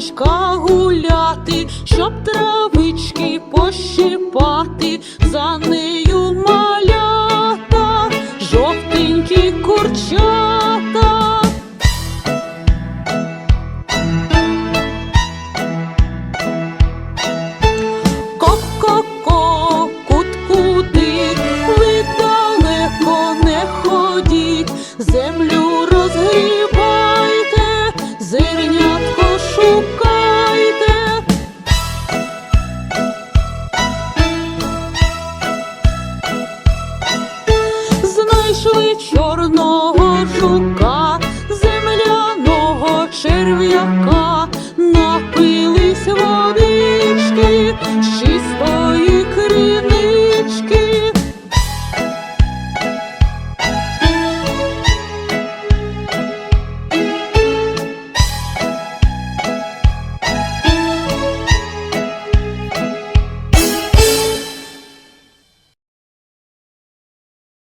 качка гуляти, щоб травички пощипати, за нею малята, жовтенькі курчата. Ко-ко-ко, кут-куди, не ходіть, землю Пошли чорного жука, земляного черв'яка.